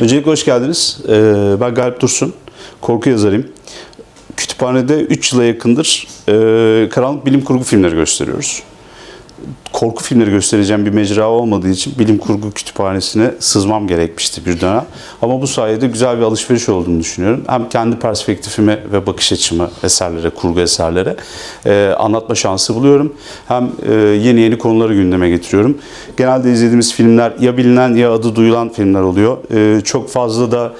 Öncelikle hoş geldiniz. Ee, ben Galip Dursun, korku yazarıyım. Kütüphanede 3 yıla yakındır e, karanlık bilim kurgu filmleri gösteriyoruz. Korku filmleri göstereceğim bir mecra olmadığı için bilim kurgu kütüphanesine sızmam gerekmişti bir dönem. Ama bu sayede güzel bir alışveriş olduğunu düşünüyorum. Hem kendi perspektifime ve bakış açımı eserlere, kurgu eserlere e, anlatma şansı buluyorum. Hem e, yeni yeni konuları gündeme getiriyorum. Genelde izlediğimiz filmler ya bilinen ya adı duyulan filmler oluyor. E, çok fazla da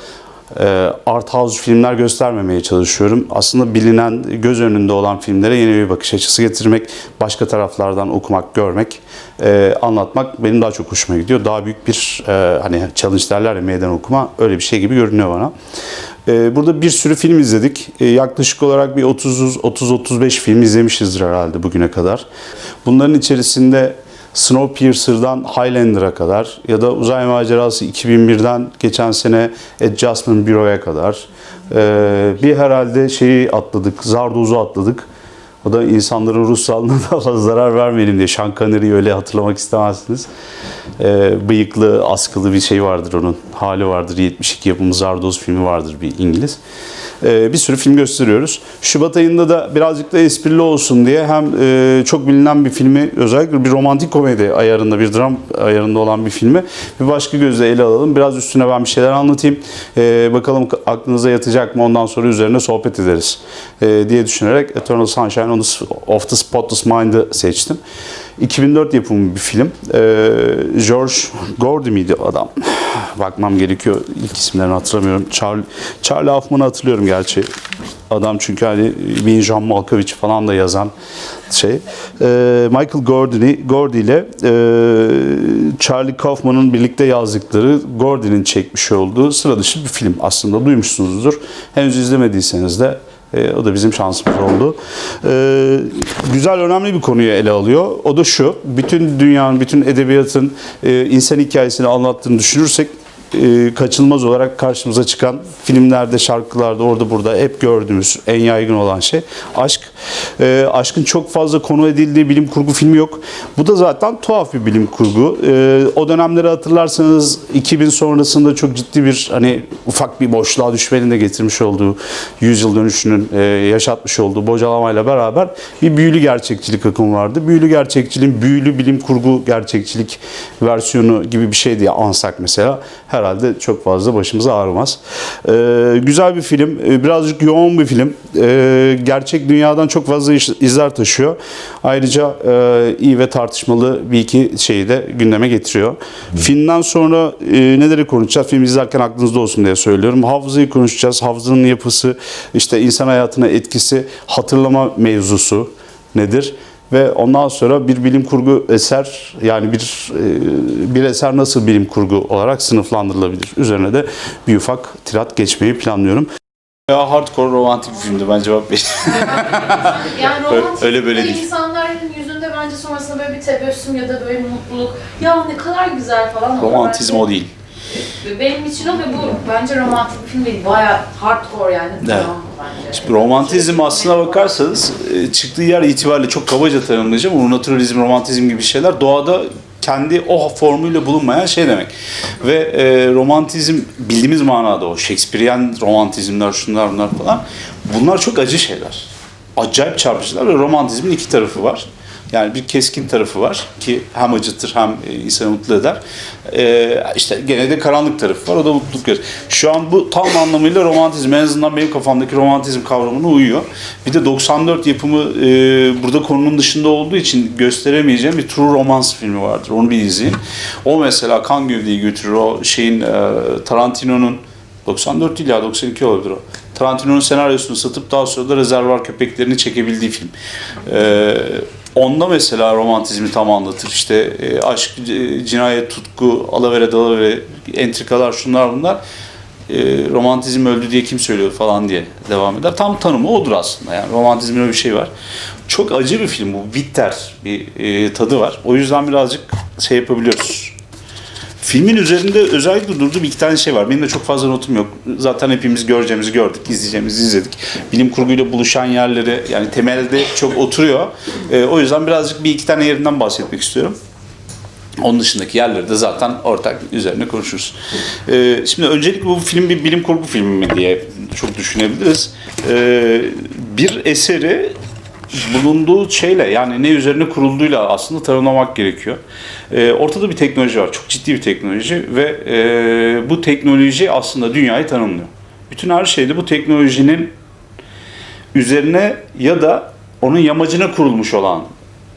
art house filmler göstermemeye çalışıyorum. Aslında bilinen, göz önünde olan filmlere yeni bir bakış açısı getirmek, başka taraflardan okumak, görmek, e, anlatmak benim daha çok hoşuma gidiyor. Daha büyük bir e, hani challenge derler ya meydan okuma öyle bir şey gibi görünüyor bana. E, burada bir sürü film izledik. E, yaklaşık olarak bir 30 30-35 film izlemişizdir herhalde bugüne kadar. Bunların içerisinde Snowpiercer'dan Highlander'a kadar ya da Uzay Macerası 2001'den geçen sene Adjustment Bureau'ya kadar ee, bir herhalde şeyi atladık, Zardoz'u atladık. O da insanların ruh sağlığına daha fazla zarar vermeyelim diye. Sean Connery'i öyle hatırlamak istemezsiniz. Ee, bıyıklı, askılı bir şey vardır onun. Hali vardır. 72 yapımı Zardoz filmi vardır bir İngiliz. Ee, bir sürü film gösteriyoruz. Şubat ayında da birazcık da esprili olsun diye hem e, çok bilinen bir filmi özellikle bir romantik komedi ayarında bir dram ayarında olan bir filmi bir başka gözle ele alalım. Biraz üstüne ben bir şeyler anlatayım. Ee, bakalım aklınıza yatacak mı ondan sonra üzerine sohbet ederiz ee, diye düşünerek Eternal Sunshine of the Spotless Mind'ı seçtim. 2004 yapımı bir film. Ee, George Gordy miydi adam? Bakmam gerekiyor. İlk isimlerini hatırlamıyorum. Charlie, Charlie Hoffman'ı hatırlıyorum gerçi. Adam çünkü hani John Malkovich falan da yazan şey. Ee, Michael Gordy, Gordy ile e, Charlie Kaufman'ın birlikte yazdıkları Gordy'nin çekmiş olduğu sıra dışı bir film aslında duymuşsunuzdur. Henüz izlemediyseniz de e, o da bizim şansımız oldu. E, güzel, önemli bir konuyu ele alıyor. O da şu, bütün dünyanın, bütün edebiyatın e, insan hikayesini anlattığını düşünürsek e, kaçınılmaz olarak karşımıza çıkan filmlerde, şarkılarda, orada burada hep gördüğümüz en yaygın olan şey aşk. E, aşkın çok fazla konu edildiği bilim kurgu filmi yok. Bu da zaten tuhaf bir bilim kurgu. E, o dönemleri hatırlarsanız 2000 sonrasında çok ciddi bir hani ufak bir boşluğa düşmenin de getirmiş olduğu yüzyıl dönüşünün e, yaşatmış olduğu bocalamayla beraber bir büyülü gerçekçilik akımı vardı. Büyülü gerçekçiliğin büyülü bilim kurgu gerçekçilik versiyonu gibi bir şey diye ansak mesela herhalde çok fazla başımıza ağrımaz. Ee, güzel bir film, ee, birazcık yoğun bir film. Ee, gerçek dünyadan çok fazla izler taşıyor. Ayrıca e, iyi ve tartışmalı bir iki şeyi de gündeme getiriyor. Filmden sonra e, neleri konuşacağız? Film izlerken aklınızda olsun diye söylüyorum. Hafızayı konuşacağız. Hafızanın yapısı, işte insan hayatına etkisi, hatırlama mevzusu nedir? Ve ondan sonra bir bilim kurgu eser yani bir e, bir eser nasıl bilim kurgu olarak sınıflandırılabilir? Üzerine de bir ufak tirat geçmeyi planlıyorum. Ya hardcore romantik bir filmdi ben cevap vereyim. Yani romantik öyle böyle değil. insanların yüzünde bence sonrasında böyle bir tebessüm ya da böyle bir mutluluk. Ya ne kadar güzel falan. oluyor. Romantizm o değil. Benim için o ve bu bence romantik bir film değil. Baya hardcore yani. Evet. Tamam bence. Şimdi romantizm aslına bakarsanız e, çıktığı yer itibariyle çok kabaca tanımlayacağım. ama naturalizm, romantizm gibi şeyler doğada kendi o formuyla bulunmayan şey demek. Ve e, romantizm bildiğimiz manada o Shakespearean romantizmler şunlar bunlar falan. Bunlar çok acı şeyler. Acayip çarpıcılar ve romantizmin iki tarafı var. Yani bir keskin tarafı var ki hem acıtır hem e, insanı mutlu eder. Ee, işte gene de karanlık tarafı var. O da mutluluk verir. Şu an bu tam anlamıyla romantizm. En azından benim kafamdaki romantizm kavramına uyuyor. Bir de 94 yapımı e, burada konunun dışında olduğu için gösteremeyeceğim bir true romance filmi vardır. Onu bir izleyin. O mesela kan gövdeyi götürür. O şeyin e, Tarantino'nun 94 değil ya 92 olabilir o. Tarantino'nun senaryosunu satıp daha sonra da rezervuar köpeklerini çekebildiği film. Ee, onda mesela romantizmi tam anlatır. İşte e, aşk, c- cinayet, tutku, alavere dalavere, entrikalar şunlar bunlar. E, romantizm öldü diye kim söylüyor falan diye devam eder. Tam tanımı odur aslında. Yani romantizmin öyle bir şey var. Çok acı bir film bu. Bitter bir e, tadı var. O yüzden birazcık şey yapabiliyoruz. Filmin üzerinde özellikle durduğum iki tane şey var. Benim de çok fazla notum yok. Zaten hepimiz göreceğimizi gördük, izleyeceğimizi izledik. Bilim kurguyla buluşan yerleri yani temelde çok oturuyor. Ee, o yüzden birazcık bir iki tane yerinden bahsetmek istiyorum. Onun dışındaki yerleri de zaten ortak üzerine konuşuruz. Ee, şimdi öncelikle bu film bir bilim kurgu filmi mi diye çok düşünebiliriz. Ee, bir eseri bulunduğu şeyle yani ne üzerine kurulduğuyla aslında tanımlamak gerekiyor. Ee, ortada bir teknoloji var. Çok ciddi bir teknoloji ve e, bu teknoloji aslında dünyayı tanımlıyor. Bütün her şeyde bu teknolojinin üzerine ya da onun yamacına kurulmuş olan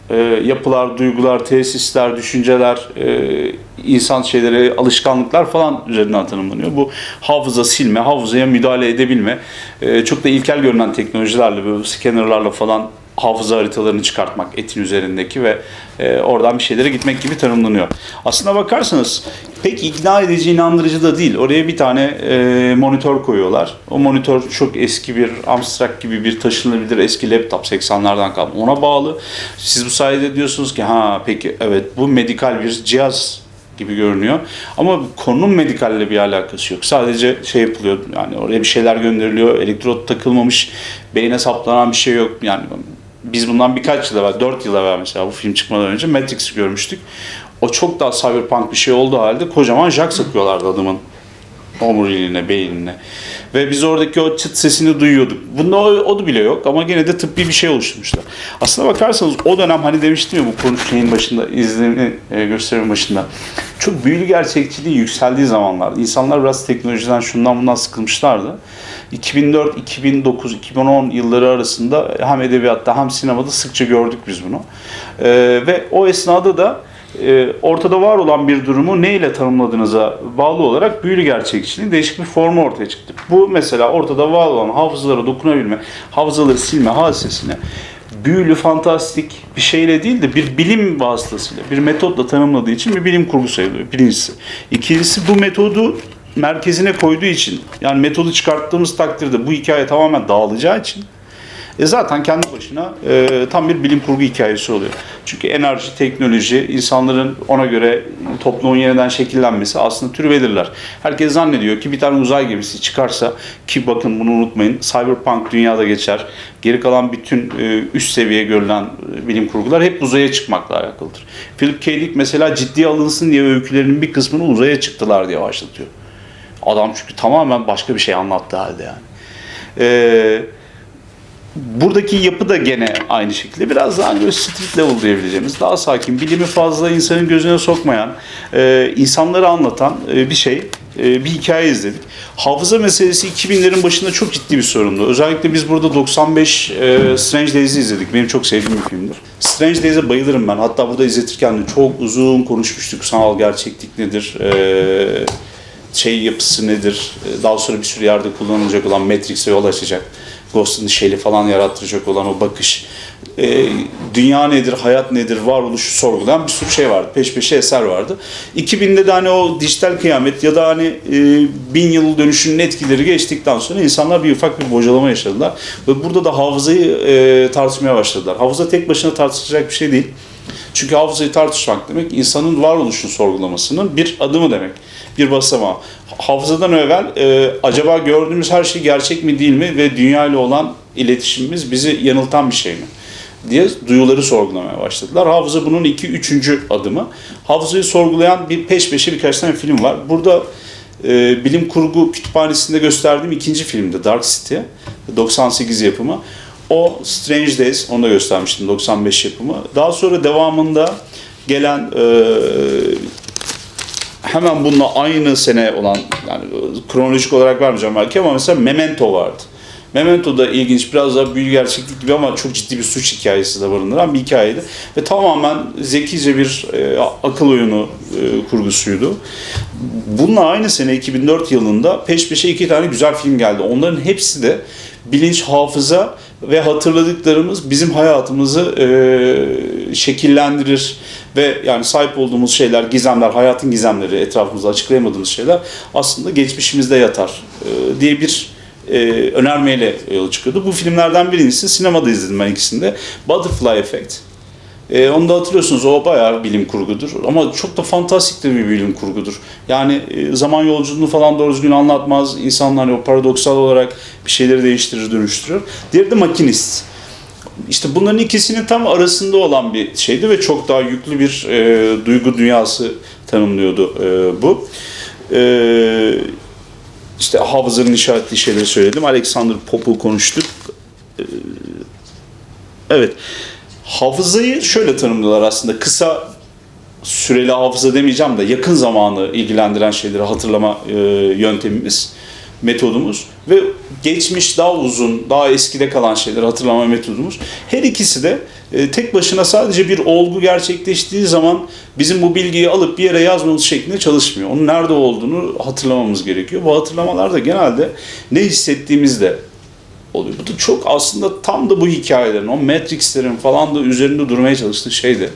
e, yapılar, duygular, tesisler, düşünceler, e, insan şeyleri, alışkanlıklar falan üzerinden tanımlanıyor. Bu hafıza silme, hafızaya müdahale edebilme, e, çok da ilkel görünen teknolojilerle, böyle scannerlarla falan hafıza haritalarını çıkartmak etin üzerindeki ve e, oradan bir şeylere gitmek gibi tanımlanıyor. Aslına bakarsanız pek ikna edici, inandırıcı da değil. Oraya bir tane e, monitör koyuyorlar. O monitör çok eski bir Amstrad gibi bir taşınabilir eski laptop 80'lerden kalma. Ona bağlı. Siz bu sayede diyorsunuz ki ha peki evet bu medikal bir cihaz gibi görünüyor. Ama konunun medikalle bir alakası yok. Sadece şey yapılıyor yani oraya bir şeyler gönderiliyor. Elektrot takılmamış, beyne saplanan bir şey yok. Yani biz bundan birkaç yıl evvel, 4 yıl evvel mesela bu film çıkmadan önce Matrix görmüştük. O çok daha cyberpunk bir şey olduğu halde kocaman jack sıkıyorlardı adamın omuriliğine, beynine. Ve biz oradaki o çıt sesini duyuyorduk. Bunda o, o da bile yok ama gene de tıbbi bir şey oluşturmuşlar. Aslına bakarsanız o dönem hani demiştim ya bu konu şeyin başında, izlemi e, gösterimin başında. Çok büyülü gerçekçiliğin yükseldiği zamanlar. İnsanlar biraz teknolojiden şundan bundan sıkılmışlardı. 2004, 2009, 2010 yılları arasında hem edebiyatta hem sinemada sıkça gördük biz bunu. Ee, ve o esnada da e, ortada var olan bir durumu neyle tanımladığınıza bağlı olarak büyülü gerçekçiliğin değişik bir formu ortaya çıktı. Bu mesela ortada var olan hafızalara dokunabilme, hafızaları silme hadisesine büyülü, fantastik bir şeyle değil de bir bilim vasıtasıyla, bir metotla tanımladığı için bir bilim kurgu sayılıyor birincisi. İkincisi bu metodu merkezine koyduğu için yani metodu çıkarttığımız takdirde bu hikaye tamamen dağılacağı için e zaten kendi başına e, tam bir bilim kurgu hikayesi oluyor. Çünkü enerji, teknoloji, insanların ona göre toplumun yeniden şekillenmesi aslında türevedirler. Herkes zannediyor ki bir tane uzay gemisi çıkarsa ki bakın bunu unutmayın cyberpunk dünyada geçer. Geri kalan bütün e, üst seviye görülen e, bilim kurgular hep uzaya çıkmakla alakalıdır. Philip K. Dick mesela ciddiye alınsın diye öykülerinin bir kısmını uzaya çıktılar diye başlatıyor. Adam çünkü tamamen başka bir şey anlattığı halde yani. Eee buradaki yapı da gene aynı şekilde biraz daha hani böyle street level diyebileceğimiz daha sakin, bilimi fazla insanın gözüne sokmayan, e, insanları anlatan e, bir şey, e, bir hikaye izledik. Hafıza meselesi 2000'lerin başında çok ciddi bir sorundu. Özellikle biz burada 95 e, Strange Days'i izledik. Benim çok sevdiğim bir filmdir. Strange Days'e bayılırım ben. Hatta burada izletirken de çok uzun konuşmuştuk. Sanal gerçeklik nedir? E, şey yapısı nedir? E, Daha sonra bir sürü yerde kullanılacak olan Matrix'e yol açacak. Ghost in the Shell'i falan yarattıracak olan o bakış. E, dünya nedir, hayat nedir, varoluşu sorgulayan bir sürü şey vardı. Peş peşe eser vardı. 2000'de de hani o dijital kıyamet ya da hani e, bin yıl dönüşünün etkileri geçtikten sonra insanlar bir ufak bir bocalama yaşadılar. Ve burada da hafızayı e, tartışmaya başladılar. Hafıza tek başına tartışılacak bir şey değil. Çünkü hafızayı tartışmak demek insanın varoluşunu sorgulamasının bir adımı demek. Bir basamağı. Hafızadan evvel e, acaba gördüğümüz her şey gerçek mi değil mi ve dünya ile olan iletişimimiz bizi yanıltan bir şey mi? diye duyuları sorgulamaya başladılar. Hafıza bunun iki, üçüncü adımı. Hafızayı sorgulayan bir peş peşe birkaç tane film var. Burada e, bilim kurgu kütüphanesinde gösterdiğim ikinci filmdi Dark City. 98 yapımı. O Strange Days, onu da göstermiştim 95 yapımı. Daha sonra devamında gelen e, hemen bununla aynı sene olan yani kronolojik olarak vermeyeceğim belki ama mesela Memento vardı. Memento da ilginç, biraz daha büyülü gerçeklik gibi ama çok ciddi bir suç hikayesi de barındıran bir hikayeydi. Ve tamamen zekice bir e, akıl oyunu e, kurgusuydu. Bununla aynı sene 2004 yılında peş peşe iki tane güzel film geldi. Onların hepsi de bilinç, hafıza ve hatırladıklarımız bizim hayatımızı e, şekillendirir ve yani sahip olduğumuz şeyler, gizemler, hayatın gizemleri, etrafımızda açıklayamadığımız şeyler aslında geçmişimizde yatar e, diye bir e, önermeyle yola çıkıyordu. Bu filmlerden birincisi sinemada izledim ben ikisinde. Butterfly Effect. E, onu da hatırlıyorsunuz o bayağı bilim kurgudur ama çok da fantastik de bir bilim kurgudur. Yani e, zaman yolculuğunu falan doğru düzgün anlatmaz. İnsanlar o paradoksal olarak bir şeyleri değiştirir, dönüştürür. Diğeri de Makinist. işte bunların ikisinin tam arasında olan bir şeydi ve çok daha yüklü bir e, duygu dünyası tanımlıyordu e, bu. E, işte hafızanın işaretli şeyleri söyledim. Alexander Pop'u konuştuk. E, evet. Hafızayı şöyle tanımlıyorlar aslında. Kısa süreli hafıza demeyeceğim de yakın zamanı ilgilendiren şeyleri hatırlama e, yöntemimiz, metodumuz ve geçmiş daha uzun, daha eskide kalan şeyleri hatırlama metodumuz. Her ikisi de e, tek başına sadece bir olgu gerçekleştiği zaman bizim bu bilgiyi alıp bir yere yazmamız şeklinde çalışmıyor. Onun nerede olduğunu hatırlamamız gerekiyor. Bu hatırlamalar da genelde ne hissettiğimizde oluyor. Bu da çok aslında tam da bu hikayelerin, o Matrix'lerin falan da üzerinde durmaya çalıştığı şeydi.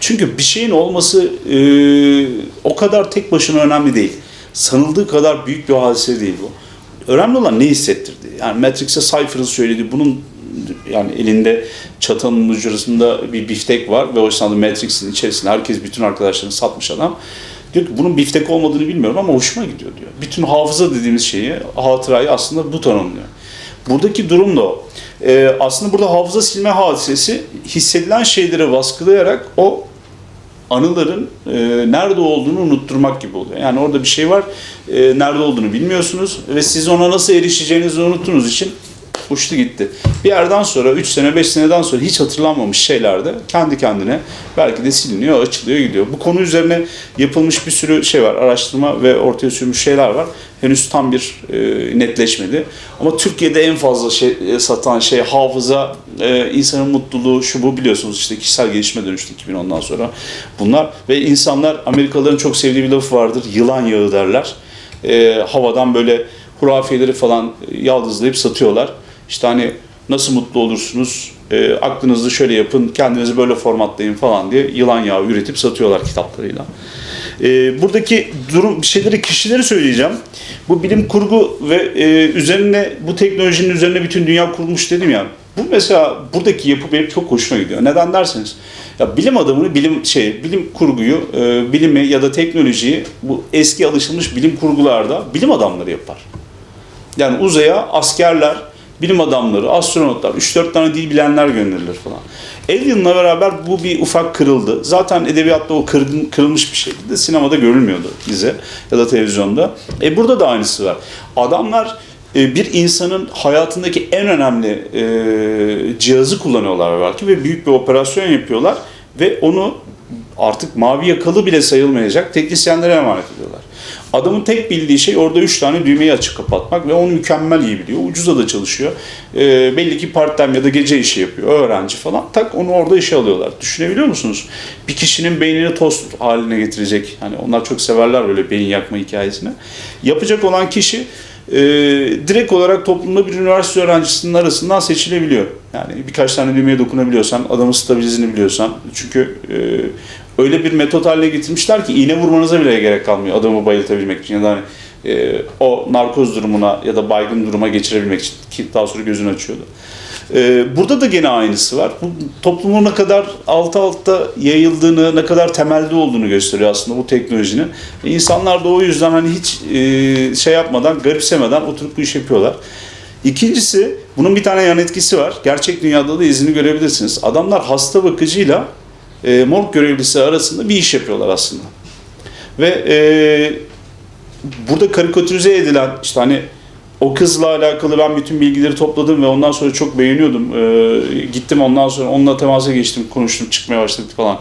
Çünkü bir şeyin olması e, o kadar tek başına önemli değil. Sanıldığı kadar büyük bir hadise değil bu. Önemli olan ne hissettirdi. Yani Matrix'e Cypher'ın söylediği bunun yani elinde çatanın ucurasında bir biftek var ve o esnada Matrix'in içerisinde herkes bütün arkadaşlarını satmış adam. Diyor ki bunun biftek olmadığını bilmiyorum ama hoşuma gidiyor diyor. Bütün hafıza dediğimiz şeyi, hatırayı aslında bu tanımlıyor. Buradaki durum da o. Ee, aslında burada hafıza silme hadisesi hissedilen şeyleri baskılayarak o anıların e, nerede olduğunu unutturmak gibi oluyor. Yani orada bir şey var, e, nerede olduğunu bilmiyorsunuz ve siz ona nasıl erişeceğinizi unuttuğunuz için uçtu gitti. Bir yerden sonra 3 sene 5 seneden sonra hiç hatırlanmamış şeyler de kendi kendine belki de siliniyor, açılıyor, gidiyor. Bu konu üzerine yapılmış bir sürü şey var, araştırma ve ortaya sürmüş şeyler var. Henüz tam bir e, netleşmedi. Ama Türkiye'de en fazla şey e, satan şey hafıza, e, insanın mutluluğu, şu bu biliyorsunuz işte kişisel gelişime dönüştü 2010'dan sonra bunlar. Ve insanlar Amerikalıların çok sevdiği bir lafı vardır, yılan yağı derler. E, havadan böyle hurafeleri falan yaldızlayıp satıyorlar. İşte hani nasıl mutlu olursunuz, e, aklınızı şöyle yapın, kendinizi böyle formatlayın falan diye yılan yağı üretip satıyorlar kitaplarıyla. E, buradaki durum şeyleri, kişileri söyleyeceğim. Bu bilim kurgu ve e, üzerine bu teknolojinin üzerine bütün dünya kurmuş dedim ya. Bu mesela buradaki yapı benim çok hoşuma gidiyor. Neden derseniz, ya bilim adamını bilim şey bilim kurguyu, e, bilimi ya da teknolojiyi bu eski alışılmış bilim kurgularda bilim adamları yapar. Yani uzaya askerler, bilim adamları, astronotlar, 3-4 tane dil bilenler gönderilir falan. Alien'la beraber bu bir ufak kırıldı. Zaten edebiyatta o kırgın, kırılmış bir şekilde sinemada görülmüyordu bize ya da televizyonda. E burada da aynısı var. Adamlar e, bir insanın hayatındaki en önemli e, cihazı kullanıyorlar belki ve büyük bir operasyon yapıyorlar ve onu artık mavi yakalı bile sayılmayacak teknisyenlere emanet ediyorlar. Adamın tek bildiği şey orada 3 tane düğmeyi açık kapatmak ve onu mükemmel iyi biliyor. Ucuza da çalışıyor. E, belli ki part time ya da gece işi yapıyor. Öğrenci falan. Tak onu orada işe alıyorlar. Düşünebiliyor musunuz? Bir kişinin beynini tost haline getirecek. Hani onlar çok severler böyle beyin yakma hikayesini. Yapacak olan kişi e, direkt olarak toplumda bir üniversite öğrencisinin arasından seçilebiliyor. Yani birkaç tane düğmeye dokunabiliyorsan, adamın stabilizini biliyorsan. Çünkü e, öyle bir metot haline getirmişler ki iğne vurmanıza bile gerek kalmıyor adamı bayıltabilmek için ya da hani e, o narkoz durumuna ya da baygın duruma geçirebilmek için ki daha sonra gözünü açıyordu. E, burada da gene aynısı var. Bu toplumun ne kadar alta alta yayıldığını, ne kadar temelde olduğunu gösteriyor aslında bu teknolojinin. E, insanlar da o yüzden hani hiç e, şey yapmadan, garipsemeden oturup bu işi yapıyorlar. İkincisi, bunun bir tane yan etkisi var. Gerçek dünyada da izini görebilirsiniz. Adamlar hasta bakıcıyla e, morg görevlisi arasında bir iş yapıyorlar aslında. Ve e, burada karikatürize edilen işte hani o kızla alakalı ben bütün bilgileri topladım ve ondan sonra çok beğeniyordum. E, gittim ondan sonra onunla temasa geçtim, konuştum, çıkmaya başladık falan.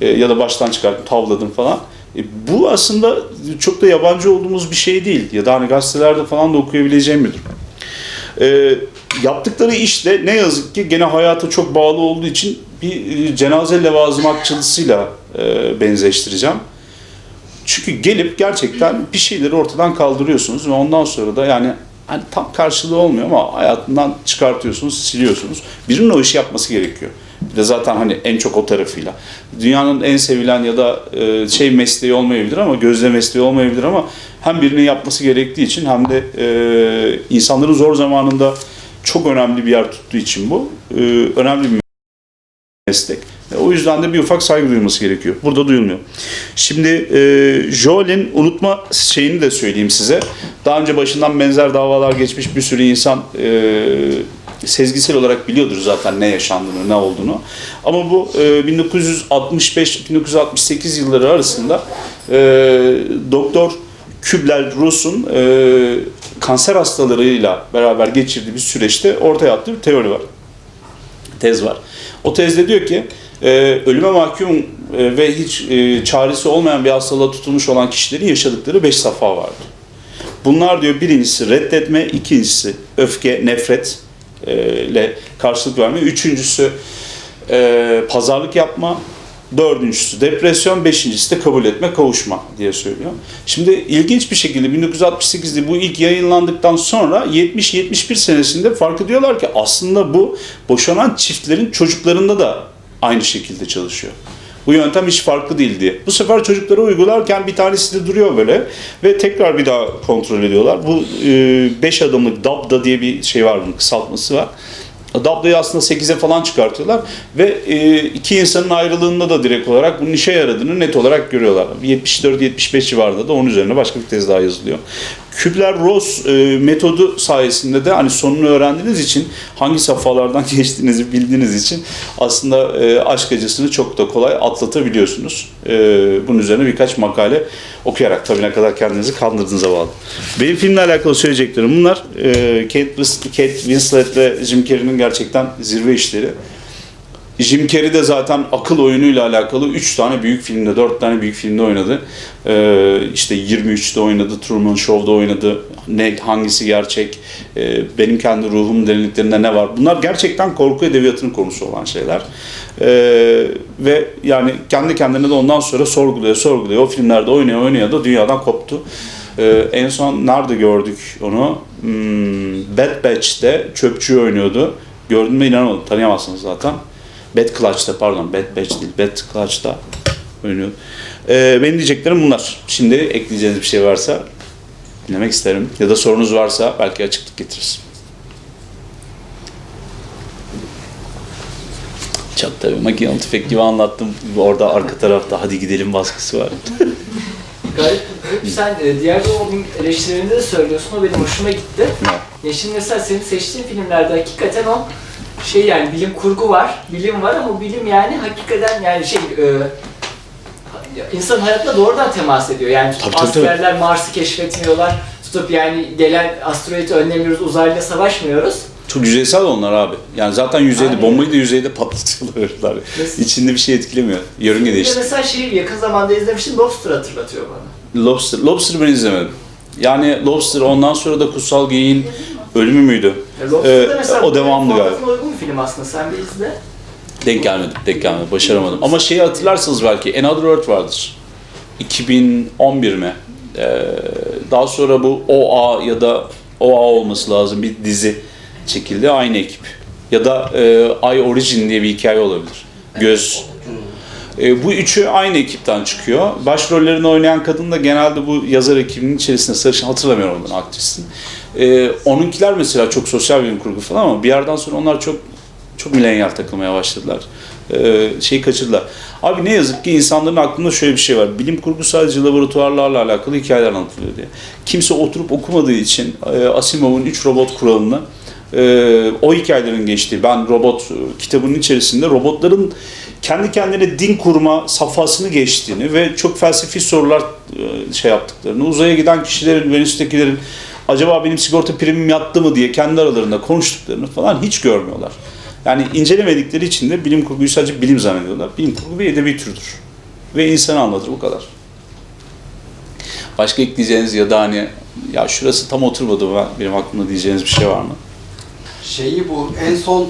E, ya da baştan çıkarttım, tavladım falan. E, bu aslında çok da yabancı olduğumuz bir şey değil. Ya da hani gazetelerde falan da okuyabileceğim bir durum. E, yaptıkları iş de ne yazık ki gene hayata çok bağlı olduğu için bir e, cenaze levazımatçılısıyla e, benzeştireceğim. Çünkü gelip gerçekten bir şeyleri ortadan kaldırıyorsunuz ve ondan sonra da yani hani tam karşılığı olmuyor ama hayatından çıkartıyorsunuz, siliyorsunuz. Birinin o işi yapması gerekiyor. Bir de zaten hani en çok o tarafıyla. Dünyanın en sevilen ya da e, şey mesleği olmayabilir ama gözle mesleği olmayabilir ama hem birinin yapması gerektiği için hem de e, insanların zor zamanında çok önemli bir yer tuttuğu için bu e, önemli bir meslek. E, O yüzden de bir ufak saygı duyulması gerekiyor. Burada duyulmuyor. Şimdi e, Joel'in unutma şeyini de söyleyeyim size. Daha önce başından benzer davalar geçmiş bir sürü insan e, sezgisel olarak biliyordur zaten ne yaşandığını, ne olduğunu. Ama bu e, 1965-1968 yılları arasında e, Doktor Kübler-Ross'un e, kanser hastalarıyla beraber geçirdiği bir süreçte ortaya attığı bir teori var. Tez var. O tezde diyor ki e, ölüme mahkum e, ve hiç e, çaresi olmayan bir hastalığa tutulmuş olan kişilerin yaşadıkları beş safa vardı. Bunlar diyor birincisi reddetme, ikincisi öfke, nefret e, ile karşılık verme, üçüncüsü e, pazarlık yapma, dördüncüsü depresyon, beşincisi de kabul etme, kavuşma diye söylüyor. Şimdi ilginç bir şekilde 1968'de bu ilk yayınlandıktan sonra 70-71 senesinde fark ediyorlar ki aslında bu boşanan çiftlerin çocuklarında da aynı şekilde çalışıyor. Bu yöntem hiç farklı değil diye. Bu sefer çocuklara uygularken bir tanesi de duruyor böyle ve tekrar bir daha kontrol ediyorlar. Bu 5 adımlık DABDA diye bir şey var bunun kısaltması var. DABDA'yı aslında 8'e falan çıkartıyorlar ve e, iki insanın ayrılığında da direkt olarak bunun işe yaradığını net olarak görüyorlar. 74-75 civarında da onun üzerine başka bir tez daha yazılıyor. Kübler-Ross e, metodu sayesinde de hani sonunu öğrendiğiniz için hangi safhalardan geçtiğinizi bildiğiniz için aslında e, aşk acısını çok da kolay atlatabiliyorsunuz. E, bunun üzerine birkaç makale okuyarak tabii ne kadar kendinizi kandırdığınıza bağlı. Benim filmle alakalı söyleyeceklerim bunlar. E, Kate, Wis- Kate Winslet ve Jim Carrey'nin gerçekten zirve işleri. Jim Carrey de zaten akıl oyunuyla alakalı 3 tane büyük filmde, 4 tane büyük filmde oynadı. Ee, işte 23'te oynadı, Truman Show'da oynadı. Ne hangisi gerçek? Ee, benim kendi ruhum derinliklerinde ne var? Bunlar gerçekten korku edebiyatının konusu olan şeyler. Ee, ve yani kendi kendine de ondan sonra sorguluyor, sorguluyor. O filmlerde oynuyor, oynuyor da dünyadan koptu. Ee, en son nerede gördük onu? Hmm, Bad Batch'te çöpçü oynuyordu. Gördüğüme inanamadım, tanıyamazsınız zaten. Bad Clutch'ta pardon, Bad Batch değil, Bad Clutch'ta oynuyor. Ee, benim diyeceklerim bunlar. Şimdi ekleyeceğiniz bir şey varsa dinlemek isterim. Ya da sorunuz varsa belki açıklık getiririz. Çok tabii makinalı tüfek gibi anlattım. Orada arka tarafta hadi gidelim baskısı var. Gayet sen e, diğer mobbing eleştirilerinde de söylüyorsun. O benim hoşuma gitti. Ya şimdi mesela senin seçtiğin filmlerde hakikaten o şey yani bilim kurgu var, bilim var ama bilim yani hakikaten yani şey e, insan hayatına doğrudan temas ediyor. Yani Tabii, tabii, tabii. askerler Mars'ı keşfetmiyorlar. Tutup yani gelen asteroidi önlemiyoruz, uzayla savaşmıyoruz. Çok yüzeysel onlar abi. Yani zaten yüzeyde, Aynen. bombayı da yüzeyde patlatıyorlar. Mesela- İçinde bir şey etkilemiyor. Yörünge değişti. mesela şeyi yakın zamanda izlemiştim, Lobster hatırlatıyor bana. Lobster, Lobster ben izlemedim. Yani Lobster ondan sonra da Kutsal Geyiğin ölümü müydü? Ee, o devamlı galiba. uygun bir film aslında. Sen bir izle. Denk gelmedi, denk gelmedi. Başaramadım. Ama şeyi hatırlarsınız belki. Another Earth vardır. 2011 mi? Ee, daha sonra bu OA ya da OA olması lazım bir dizi çekildi. Aynı ekip. Ya da e, I Origin diye bir hikaye olabilir. Göz. E, bu üçü aynı ekipten çıkıyor. Başrollerini oynayan kadın da genelde bu yazar ekibinin içerisinde sarışın hatırlamıyorum ondan aktrisin. E, onunkiler mesela çok sosyal bilim kurgu falan ama bir yerden sonra onlar çok çok milenyal takılmaya başladılar. Ee, şeyi kaçırdılar. Abi ne yazık ki insanların aklında şöyle bir şey var. Bilim kurgu sadece laboratuvarlarla alakalı hikayeler anlatılıyor diye. Kimse oturup okumadığı için e, Asimov'un 3 robot kuralını e, o hikayelerin geçtiği, ben robot e, kitabının içerisinde robotların kendi kendine din kurma safhasını geçtiğini ve çok felsefi sorular e, şey yaptıklarını, uzaya giden kişilerin, Venüs'tekilerin acaba benim sigorta primim yattı mı diye kendi aralarında konuştuklarını falan hiç görmüyorlar. Yani incelemedikleri için de bilim kurguyu sadece bilim zannediyorlar. Bilim kurgu bir edebi türdür. Ve insanı anlatır bu kadar. Başka ekleyeceğiniz ya da hani ya şurası tam oturmadı ben, benim aklımda diyeceğiniz bir şey var mı? Şeyi bu en son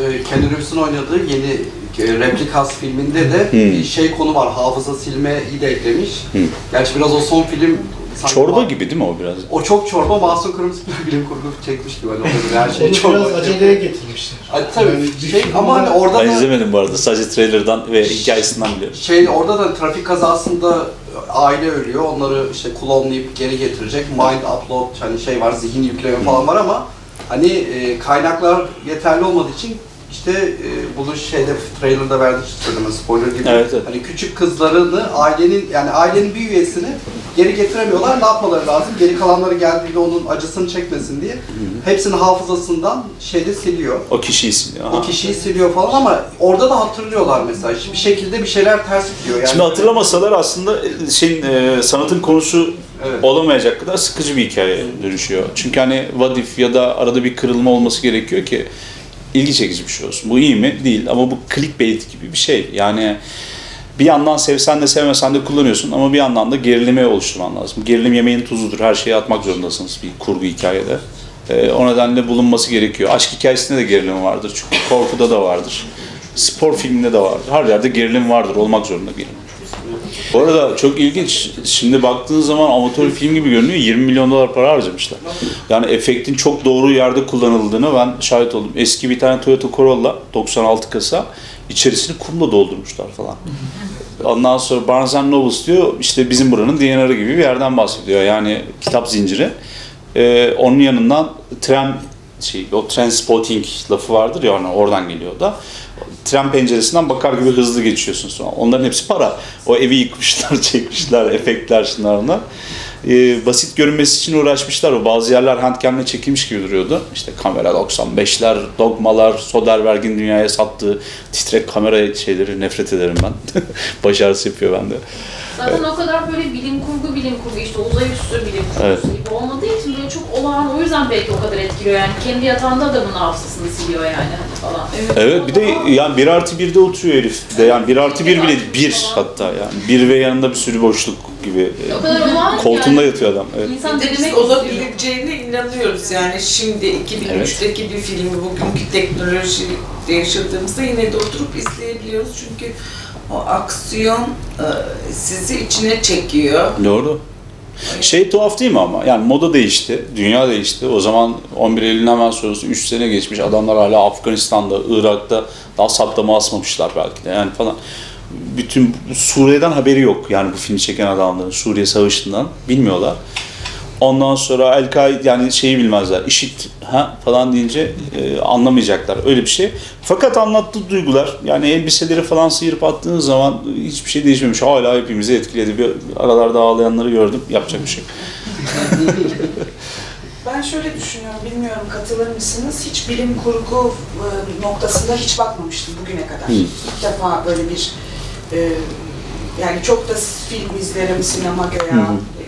e, Keanu Reeves'in oynadığı yeni e, Replicas filminde de Hmm. bir şey konu var. Hafıza silmeyi de eklemiş. Hmm. Gerçi biraz o son film sanki Çorba gibi değil mi o biraz? O çok çorba, Mahsun Kırmızı bir bilim kurgu çekmiş gibi. Hani orada her şey Onu çorba. biraz aceleye getirmişler. Ay, tabii Yani şey ama hani orada Ben da izlemedim bu arada. Sadece trailerdan ve hikayesinden biliyorum. şey orada da trafik kazasında aile ölüyor. Onları işte klonlayıp geri getirecek. Mind upload hani şey var, zihin yükleme falan var ama hani e, kaynaklar yeterli olmadığı için işte e, bunu şeyde trailerda verdik söylemez spoiler gibi. Evet, evet. Hani küçük kızlarını ailenin yani ailenin bir üyesini geri getiremiyorlar. Ne yapmaları lazım? Geri kalanları geldiğinde onun acısını çekmesin diye hepsini hafızasından şeyde siliyor. O kişiyi siliyor. O Aha. kişiyi siliyor falan ama orada da hatırlıyorlar mesela. Bir şekilde bir şeyler ters gidiyor. Yani Şimdi hatırlamasalar aslında e, şeyin e, sanatın konusu Evet. olamayacak kadar sıkıcı bir hikaye dönüşüyor. Çünkü hani what if ya da arada bir kırılma olması gerekiyor ki ilgi çekici bir şey olsun. Bu iyi mi? Değil. Ama bu clickbait gibi bir şey. Yani bir yandan sevsen de sevmesen de kullanıyorsun ama bir yandan da gerilimi oluşturman lazım. Gerilim yemeğin tuzudur. Her şeyi atmak zorundasınız bir kurgu hikayede. Ee, o nedenle bulunması gerekiyor. Aşk hikayesinde de gerilim vardır. Çünkü korkuda da vardır. Spor filminde de vardır. Her yerde gerilim vardır. Olmak zorunda gerilim. Bu arada çok ilginç. Şimdi baktığın zaman amatör film gibi görünüyor. 20 milyon dolar para harcamışlar. Yani efektin çok doğru yerde kullanıldığını ben şahit oldum. Eski bir tane Toyota Corolla 96 kasa içerisini kumla doldurmuşlar falan. Ondan sonra Barnes Nobles diyor işte bizim buranın DNR'ı gibi bir yerden bahsediyor. Yani kitap zinciri. Ee, onun yanından tren şey, o transporting lafı vardır ya oradan geliyor da. Tren penceresinden bakar gibi hızlı geçiyorsun sonra. Onların hepsi para. O evi yıkmışlar, çekmişler, efektler şunlar bunlar. Ee, basit görünmesi için uğraşmışlar. O bazı yerler handcam'le çekilmiş gibi duruyordu. İşte kamera 95'ler, dogmalar, Soderbergh'in dünyaya sattığı titrek kamera şeyleri nefret ederim ben. Başarısı yapıyor bende. Zaten o kadar böyle bilim kurgu bilim kurgu işte uzay üstü bilim kurgu Evet. gibi olmadığı için böyle çok olağan o yüzden belki o kadar etkiliyor yani kendi yatağında adamın hafızasını siliyor yani hani falan. Evet bir de yani 1 artı 1'de oturuyor herif. De yani 1 artı 1 bile 1 hatta yani. 1 ve yanında bir sürü boşluk gibi. O kadar olağan ki Koltuğunda yani. yatıyor adam. Evet. İnsan denemek olabileceğine inanıyoruz. Yani şimdi 2003'teki bir filmi bugünkü teknolojide yaşadığımızda yine de oturup izleyebiliyoruz. Çünkü o aksiyon e, sizi içine çekiyor. Doğru. Şey tuhaf değil mi ama? Yani moda değişti, dünya değişti. O zaman 11 Eylül'ün hemen sonrası 3 sene geçmiş. Adamlar hala Afganistan'da, Irak'ta daha saptama asmamışlar belki de yani falan. Bütün Suriye'den haberi yok yani bu filmi çeken adamların Suriye Savaşı'ndan bilmiyorlar. Ondan sonra El-Kaide yani şeyi bilmezler. IŞİD ha falan deyince e, anlamayacaklar öyle bir şey. Fakat anlattığı duygular yani elbiseleri falan sıyırıp attığın zaman hiçbir şey değişmemiş. Hala hepimizi etkiledi. Bir aralarda ağlayanları gördüm. Yapacak bir şey. Ben şöyle düşünüyorum, bilmiyorum katılır mısınız? Hiç bilim kurgu e, noktasında hiç bakmamıştım bugüne kadar. Hı. İlk defa böyle bir, e, yani çok da film izlerim, sinema göya, Hı hı. e,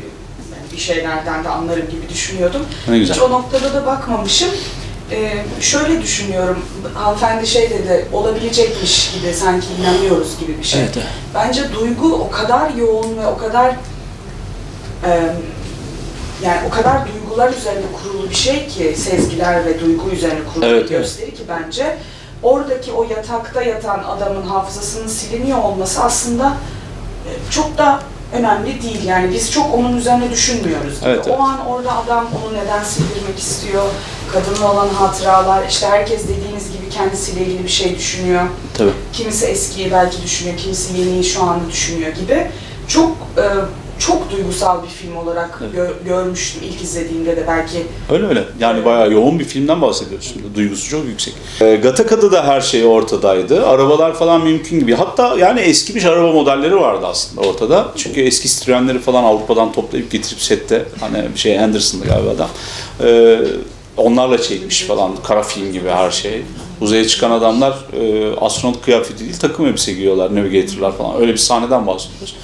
yani bir şeylerden de anlarım gibi düşünüyordum. Ne güzel. Hiç o noktada da bakmamışım. E, şöyle düşünüyorum, hanımefendi şey dedi, olabilecekmiş gibi, sanki inanıyoruz gibi bir şey. Bence duygu o kadar yoğun ve o kadar e, yani o kadar duygular üzerine kurulu bir şey ki sezgiler ve duygu üzerine kurulu Evet, bir evet. gösteri ki bence oradaki o yatakta yatan adamın hafızasının siliniyor olması aslında e, çok da önemli değil. Yani biz çok onun üzerine düşünmüyoruz. Evet, evet. O an orada adam onu neden sildirmek istiyor? Kadınla olan hatıralar, işte herkes dediğiniz gibi kendisiyle ilgili bir şey düşünüyor. Tabii. Kimisi eskiyi belki düşünüyor, kimisi yeniyi şu anda düşünüyor gibi. Çok e, çok duygusal bir film olarak Evet. gö- görmüştüm ilk izlediğimde de belki. Öyle öyle. Yani bayağı yoğun bir filmden bahsediyoruz. Duygusu çok yüksek. E, Gataka'da da her şey ortadaydı. Arabalar falan mümkün gibi. Hatta yani eskimiş araba modelleri vardı aslında ortada. Çünkü eski Citroen'leri falan Avrupa'dan toplayıp getirip sette hani şey Anderson'dı galiba adam. E, onlarla çekmiş falan. Kara film gibi her şey. Uzaya çıkan adamlar e, astronot kıyafeti değil takım elbise giyiyorlar. Navigator'lar falan. Öyle bir sahneden bahsediyoruz.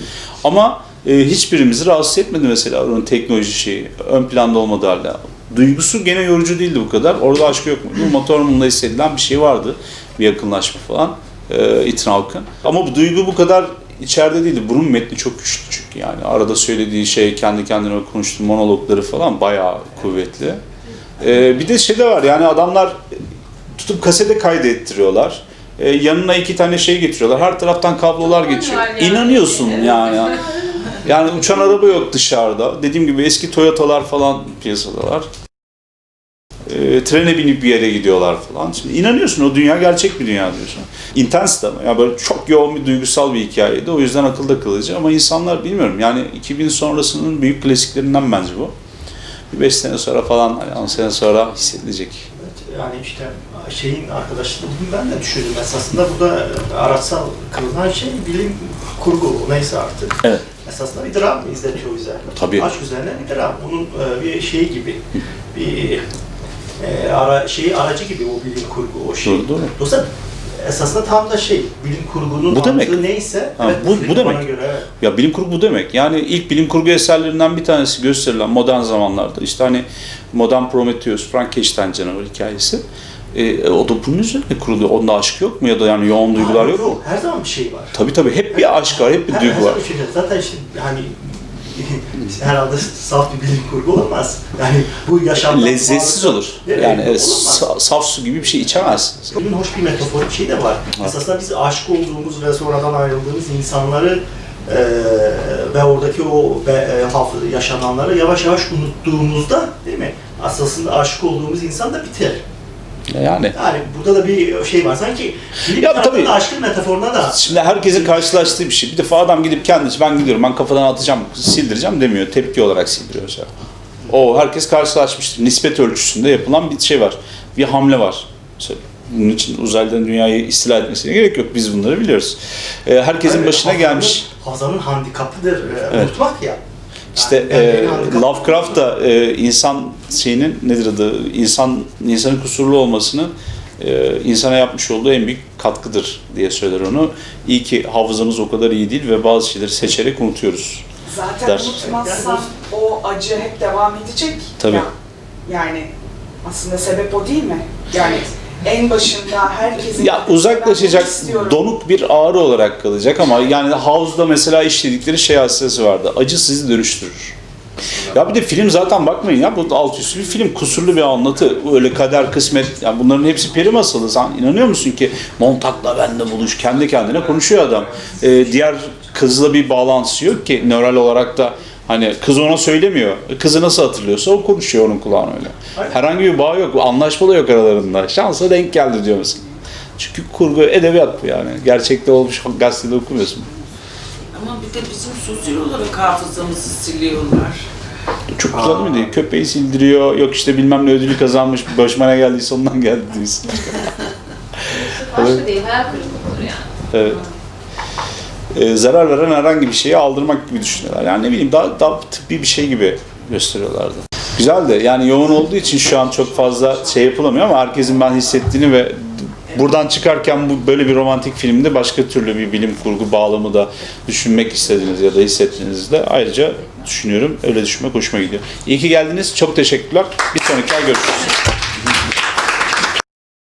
Ama e, hiçbirimizi rahatsız etmedi mesela onun teknoloji şeyi. Ön planda olmadığı halde. Duygusu gene yorucu değildi bu kadar. Orada aşkı yok mu? Motorumunda hissedilen bir şey vardı. Bir yakınlaşma falan. E, Ethan Hawke'ın. Ama bu duygu bu kadar içeride değildi. Bunun metni çok güçlü çünkü yani. Arada söylediği şey, kendi kendine konuştuğu monologları falan bayağı kuvvetli. E, bir de şey de var yani adamlar tutup kasete kaydettiriyorlar. E, yanına iki tane şey getiriyorlar. Her taraftan kablolar geçiyor. Yani. İnanıyorsun yani. Yani uçan araba yok dışarıda. Dediğim gibi eski Toyota'lar falan piyasadalar. E, trene binip bir yere gidiyorlar falan. Şimdi inanıyorsun o dünya gerçek bir dünya diyorsun. Intense de ama. Yani böyle çok yoğun bir duygusal bir hikayeydi. O yüzden akılda kalıcı. Ama insanlar bilmiyorum yani 2000 sonrasının büyük klasiklerinden bence bu. Bir 5 sene sonra falan, hani 10 sene sonra hissedilecek. Evet, Yani işte şeyin arkadaşlığı bugün ben de düşündüm esasında burada araçsal kılınan şey bilim kurgu neyse artık. Evet. Esasında bir dram izletiyor bize. Tabii. Aşk üzerine bir dram. Onun e, bir şeyi gibi, bir e, ara, şeyi aracı gibi o bilim kurgu, o şey. Doğru, doğru. Dolayısıyla esasında tam da şey, bilim kurgunun Bu demek. neyse, Ha, bu- film bu demek. göre evet. Ya bilim kurgu bu demek. Yani ilk bilim kurgu eserlerinden bir tanesi gösterilen modern zamanlarda işte hani modern Prometheus, Frankenstein canavar hikayesi. E, o da bunun üzerine kuruluyor. Onda aşk yok mu ya da yani yoğun duygular Ha, yok mu? Her zaman bir şey var. Tabii tabii hep bir aşk var, hep bir Her- duygu her var. zaman bir şey var. Zaten işte hani herhalde saf bir bilim kurgu olmaz. Yani bu yaşamdan Lezzetsiz bağlı- olur. Evet, Yani evet, sa- saf su gibi bir şey içemezsiniz. Bugün hoş bir metaforik şey de var. Esasında biz aşık olduğumuz ve sonradan ayrıldığımız insanları eee ve oradaki o be, e, haf- yaşananları yavaş yavaş unuttuğumuzda değil mi? Aslında aşık olduğumuz insan da biter. Yani Yani burada da bir şey var. Sanki Ya tabii. aşkın metaforuna da Şimdi herkesin karşılaştığı bir şey. Bir defa adam gidip kendisi ben gidiyorum ben kafadan atacağım sildireceğim demiyor. Tepki olarak sildiriyor şey. O herkes karşılaşmıştır. Nispet ölçüsünde yapılan bir şey var. Bir hamle var. Mesela Bunun için uzaylıların dünyayı istila etmesine gerek yok. Biz bunları biliyoruz. Ee, herkesin Evet, başına Hazan'ın- gelmiş. Hazan'ın handikapıdır. e, Evet. Unutmak ya. İşte Yani e, benim handikap- Lovecraft da e, insan şeyinin nedir adı? İnsan insanın kusurlu olmasını e, insana yapmış olduğu en büyük katkıdır diye söyler onu. İyi ki hafızamız o kadar iyi değil ve bazı şeyleri seçerek unutuyoruz. Zaten Der. unutmazsan o acı hep devam edecek. Tabii. Ya, yani aslında sebep o değil mi? Yani en başında herkesin... Ya uzaklaşacak, donuk bir ağrı olarak kalacak ama yani House'da mesela işledikleri şey hadisesi vardı. Acı sizi dönüştürür. Ya bir de film zaten bakmayın ya bu alt üstü bir film, kusurlu bir anlatı. Öyle kader, kısmet, ya bunların hepsi peri masalı. Sen inanıyor musun ki Montag'la benle buluş, kendi kendine konuşuyor adam. Ee, diğer kızla bir bağlantısı yok ki nöral olarak da hani kız ona söylemiyor. Kızı nasıl hatırlıyorsa o konuşuyor onun kulağına öyle. Herhangi bir bağ yok, anlaşma da yok aralarında. Şansa denk geldi diyor mesela. Çünkü kurgu, edebiyat bu yani. Gerçekte olmuş gazetede okumuyorsun. Ama bir de bizim sosyal olarak hafızamızı siliyorlar. Çok güzel değil mi? Köpeği sildiriyor, yok işte bilmem ne ödülü kazanmış, başıma ne geldiyse ondan geldi diyorsun. Başka değil, hayal kırıklığı yani. Evet. Ee, zarar veren herhangi bir şeyi aldırmak gibi düşünüyorlar. Yani ne bileyim daha, daha tıbbi bir şey gibi gösteriyorlardı. Güzel de yani yoğun olduğu için şu an çok fazla şey yapılamıyor ama herkesin ben hissettiğini ve buradan çıkarken bu böyle bir romantik filmde başka türlü bir bilim kurgu bağlamı da düşünmek istediğiniz ya da hissettiğinizde ayrıca düşünüyorum. Öyle düşünmek hoşuma gidiyor. İyi ki geldiniz. Çok teşekkürler. Bir sonraki ay görüşürüz.